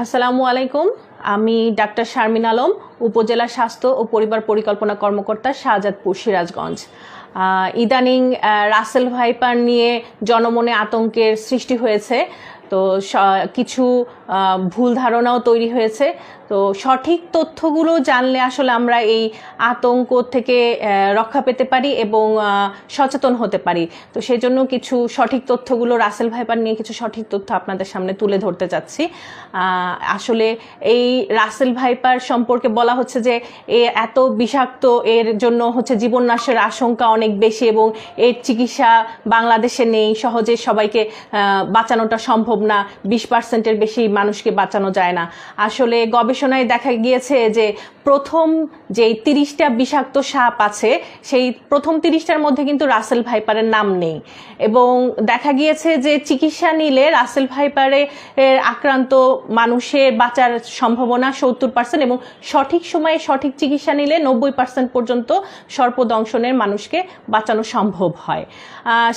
আসসালামু আলাইকুম। আমি ডাক্তার শারমিন আলম, উপজেলা স্বাস্থ্য ও পরিবার পরিকল্পনা কর্মকর্তা শাহজাদপুর সিরাজগঞ্জ। ইদানিং রাসেল ভাইপার নিয়ে জনমনে আতঙ্কের সৃষ্টি হয়েছে। তো কিছু ভুল ধারণাও তৈরি হয়েছে। তো সঠিক তথ্যগুলো জানলে আসলে আমরা এই আতঙ্ক থেকে রক্ষা পেতে পারি এবং সচেতন হতে পারি। তো সেই জন্য কিছু সঠিক তথ্যগুলো রাসেল ভাইপার নিয়ে কিছু সঠিক তথ্য আপনাদের সামনে তুলে ধরতে চাচ্ছি। আসলে এই রাসেল ভাইপার সম্পর্কে বলা হচ্ছে যে, এ এত বিষাক্ত, এর জন্য হচ্ছে জীবন নাশের আশঙ্কা অনেক বেশি এবং এর চিকিৎসা বাংলাদেশে নেই। সহজে সবাইকে বাঁচানোটা সম্ভব না বিশ পার্সেন্টের বেশি মানুষকে বাঁচানো যায় না। আসলে গবেষণায় দেখা গিয়েছে যে প্রথম যে তিরিশটা বিষাক্ত সাপ আছে, সেই প্রথম তিরিশটার মধ্যে কিন্তু রাসেল ভাইপারের নাম নেই। এবং দেখা গিয়েছে যে চিকিৎসা নিলে রাসেল ভাইপারে আক্রান্ত মানুষের বাঁচার সম্ভাবনা সত্তর পার্সেন্ট এবং সঠিক সময়ে সঠিক চিকিৎসা নিলে নব্বই পার্সেন্ট পর্যন্ত সর্পদংশনের মানুষকে বাঁচানো সম্ভব হয়।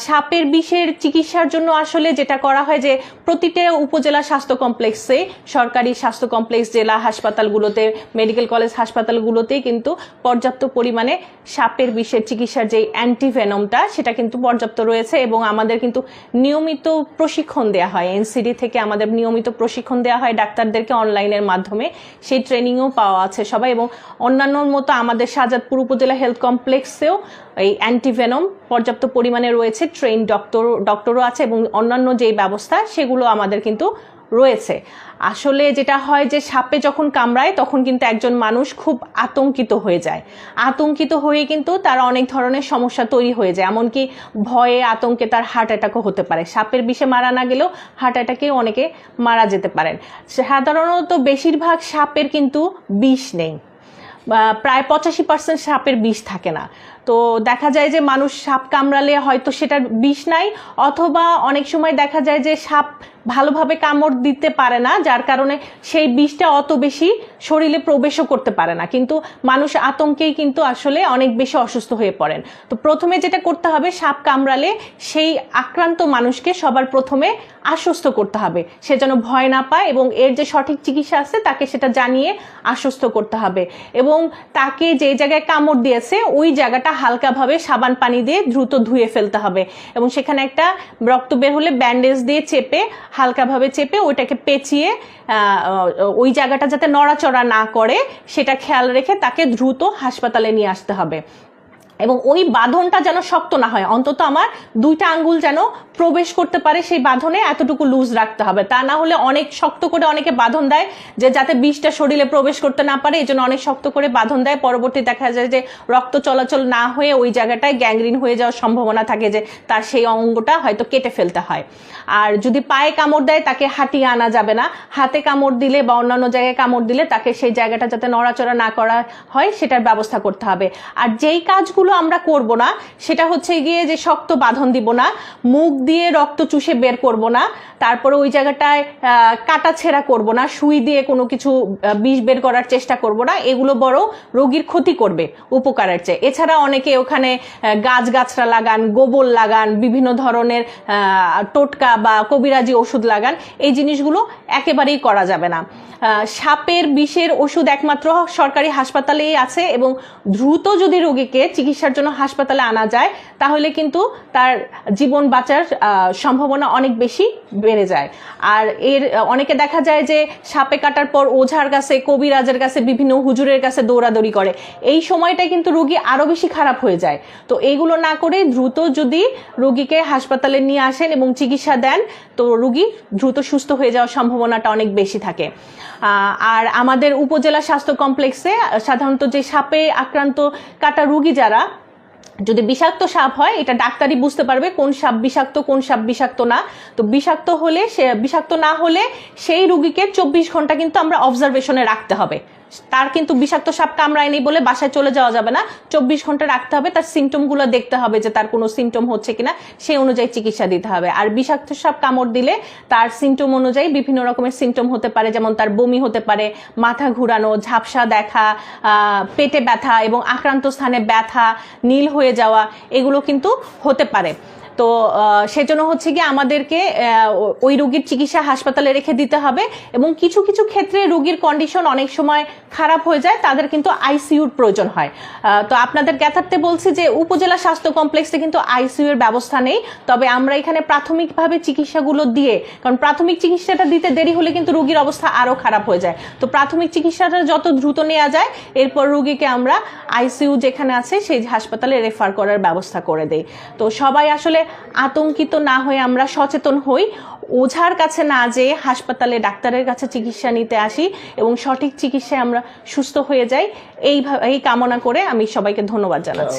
সাপের বিষের চিকিৎসার জন্য আসলে যেটা করা হয় যে প্রতিটা উপজেলা স্বাস্থ্য কমপ্লেক্সে, সরকারি স্বাস্থ্য কমপ্লেক্স, জেলা হাসপাতালগুলোতে, মেডিকেল কলেজ হাসপাতালগুলোতেই কিন্তু পর্যাপ্ত পরিমাণে সাপের বিষের চিকিৎসার যে অ্যান্টিভেনমটা, সেটা কিন্তু পর্যাপ্ত রয়েছে এবং আমাদের কিন্তু নিয়মিত প্রশিক্ষণ দেওয়া হয়। এনসিডি থেকে আমাদের নিয়মিত প্রশিক্ষণ দেওয়া হয় ডাক্তারদেরকে অনলাইনের মাধ্যমে। সেই ট্রেনিংও পাওয়া আছে সবাই এবং অন্যান্যর মতো আমাদের শাহজাদপুর উপজেলা হেলথ কমপ্লেক্সেও এই অ্যান্টিভেনম পর্যাপ্ত পরিমাণে রয়েছে ট্রেন ডক্টর, ডক্টরও আছে এবং অন্যান্য যেই ব্যবস্থা, সেগুলো আমাদের কিন্তু রয়েছে। আসলে যেটা হয় যে সাপে যখন কামড়ায়, তখন কিন্তু একজন মানুষ খুব আতঙ্কিত হয়ে যায়। আতঙ্কিত হয়ে কিন্তু তার অনেক ধরনের সমস্যা তৈরি হয়ে যায়। এমনকি ভয়ে, আতঙ্কে তার হার্ট অ্যাটাকও হতে পারে। সাপের বিষে মারা না গেলেও হার্ট অ্যাটাকে অনেকে মারা যেতে পারেন। সাধারণত বেশিরভাগ সাপের কিন্তু বিষ নেই। প্রায় পঁচাশি পার্সেন্ট সাপের বিষ থাকে না। তো দেখা যায় যে মানুষ সাপ কামড়ালে হয়তো সেটার বিষ নাই, অথবা অনেক সময় দেখা যায় যে সাপ ভালোভাবে কামড় দিতে পারে না, যার কারণে সেই বিষটা অত বেশি শরীরে প্রবেশও করতে পারে না। কিন্তু মানুষ আতঙ্কেই কিন্তু আসলে অনেক বেশি অসুস্থ হয়ে পড়েন। তো প্রথমে যেটা করতে হবে, সাপ কামড়ালে সেই আক্রান্ত মানুষকে সবার প্রথমে আশ্বস্ত করতে হবে। সে যেন ভয় না পায় এবং এর যে সঠিক চিকিৎসা আছে, তাকে সেটা জানিয়ে আশ্বস্ত করতে হবে। এবং তাকে যে জায়গায় কামড় দিয়েছে, ওই জায়গাটা হালকাভাবে সাবান পানি দিয়ে দ্রুত ধুয়ে ফেলতে হবে। এবং সেখানে একটা রক্ত বের হলে ব্যান্ডেজ দিয়ে চেপে হালকাভাবে চেপে ওইটাকে পেঁচিয়ে ওই জায়গাটা যাতে নড়াচড়া না করে, সেটা খেয়াল রেখে তাকে দ্রুত হাসপাতালে নিয়ে আসতে হবে। এবং ওই বাঁধনটা যেন শক্ত না হয়, অন্তত আমার দুইটা আঙ্গুল যেন প্রবেশ করতে পারে সেই বাঁধনে এতটুকু লুজ রাখতে হবে। তা না হলে অনেক শক্ত করে অনেকে বাঁধন দেয় যে যাতে বিষটা শরীরে প্রবেশ করতে না পারে এই জন্য অনেক শক্ত করে বাঁধন দেয়। পরবর্তী দেখা যায় যে রক্ত চলাচল না হয়ে ওই জায়গাটায় গ্যাংগ্রিন হয়ে যাওয়ার সম্ভাবনা থাকে যে তার সেই অঙ্গটা হয়তো কেটে ফেলতে হয়। আর যদি পায়ে কামড় দেয়, তাকে হাঁটিয়ে আনা যাবে না। হাতে কামড় দিলে বা অন্যান্য জায়গায় কামড় দিলে তাকে সেই জায়গাটা যাতে নড়াচড়া না করা হয়, সেটার ব্যবস্থা করতে হবে। আর যেই কাজগুলো আমরা করব না সেটা হচ্ছে গিয়ে যে শক্ত বাঁধন দিব না মুখ দিয়ে রক্ত চুষে বের করব না তারপরে ওই জায়গাটায় কাটা ছেঁড়া করব না সুই দিয়ে কোনো কিছু বিষ বের করার চেষ্টা করব না এগুলো বড় রোগীর ক্ষতি করবে উপকারের চেয়ে। এছাড়া অনেকে ওখানে আহ, গাছ গাছরা লাগান গোবর লাগান বিভিন্ন ধরনের টোটকা বা কবিরাজি ওষুধ লাগান এই জিনিসগুলো একেবারেই করা যাবে না। সাপের বিষের ওষুধ একমাত্র সরকারি হাসপাতালেই আছে এবং দ্রুত যদি রোগীকে চিকিৎসার জন্য হাসপাতালে আনা যায়, তাহলে কিন্তু তার জীবন বাঁচার সম্ভাবনা অনেক বেশি বেড়ে যায়। আর এর, অনেকে দেখা যায় যে সাপে কাটার পর ওঝার কাছে, কবিরাজের কাছে, বিভিন্ন হুজুরের কাছে দৌড়াদৌড়ি করে। এই সময়টায় কিন্তু রোগী আরও বেশি খারাপ হয়ে যায়। তো এইগুলো না করে দ্রুত যদি রোগীকে হাসপাতালে নিয়ে আসেন এবং চিকিৎসা দেন, তো রোগী দ্রুত সুস্থ হয়ে যাওয়ার সম্ভাবনাটা অনেক বেশি থাকে। আর আমাদের উপজেলা স্বাস্থ্য কমপ্লেক্সে, সাধারণত যে সাপে আক্রান্ত কাটা রোগী যারা যদি বিষাক্ত সাপ হয়, এটা ডাক্তারই বুঝতে পারবে কোন সাপ বিষাক্ত, কোন সাপ বিষাক্ত না। তো বিষাক্ত হলে সে, বিষাক্ত না হলে সেই রুগীকে চব্বিশ ঘণ্টা কিন্তু আমরা অবজারভেশনে রাখতে হবে। তার কিন্তু বিষাক্ত সাপ কামড়ায় নেই বলে বাসায় চলে যাওয়া যাবে না। চব্বিশ ঘণ্টা রাখতে হবে, তার সিমটমগুলো দেখতে হবে যে তার কোনো সিমটম হচ্ছে কিনা সেই অনুযায়ী চিকিৎসা দিতে হবে। আর বিষাক্ত সাপ কামড় দিলে তার সিমটম অনুযায়ী বিভিন্ন রকমের সিমটম হতে পারে, যেমন তার বমি হতে পারে, মাথা ঘুরানো, ঝাপসা দেখা পেটে ব্যথা এবং আক্রান্ত স্থানে ব্যথা, নীল হয়ে যাওয়া, এগুলো কিন্তু হতে পারে। তো সেজন্য হচ্ছে কি আমাদেরকে ওই রোগীর চিকিৎসা হাসপাতালে রেখে দিতে হবে এবং কিছু কিছু ক্ষেত্রে রোগীর কন্ডিশন অনেক সময় খারাপ হয়ে যায়, তাদের কিন্তু আইসিইউর প্রয়োজন হয়। তো আপনাদের জ্ঞাতার্থে বলছি যে, উপজেলা স্বাস্থ্য কমপ্লেক্সে কিন্তু আইসিইউ এর ব্যবস্থা নেই। তবে আমরা এখানে প্রাথমিকভাবে চিকিৎসাগুলো দিয়ে, কারণ প্রাথমিক চিকিৎসাটা দিতে দেরি হলে কিন্তু রোগীর অবস্থা আরও খারাপ হয়ে যায়। তো প্রাথমিক চিকিৎসাটা যত দ্রুত নেওয়া যায়, এরপর রোগীকে আমরা আইসিইউ যেখানে আছে, সেই হাসপাতালে রেফার করার ব্যবস্থা করে দেই। তো সবাই আসলে আতঙ্কিত না হয়ে আমরা সচেতন হই। ওঝার কাছে না যেয়ে হাসপাতালে ডাক্তারের কাছে চিকিৎসা নিতে আসি এবং সঠিক চিকিৎসায় আমরা সুস্থ হয়ে যাই। এই এই কামনা করে আমি সবাইকে ধন্যবাদ জানাচ্ছি।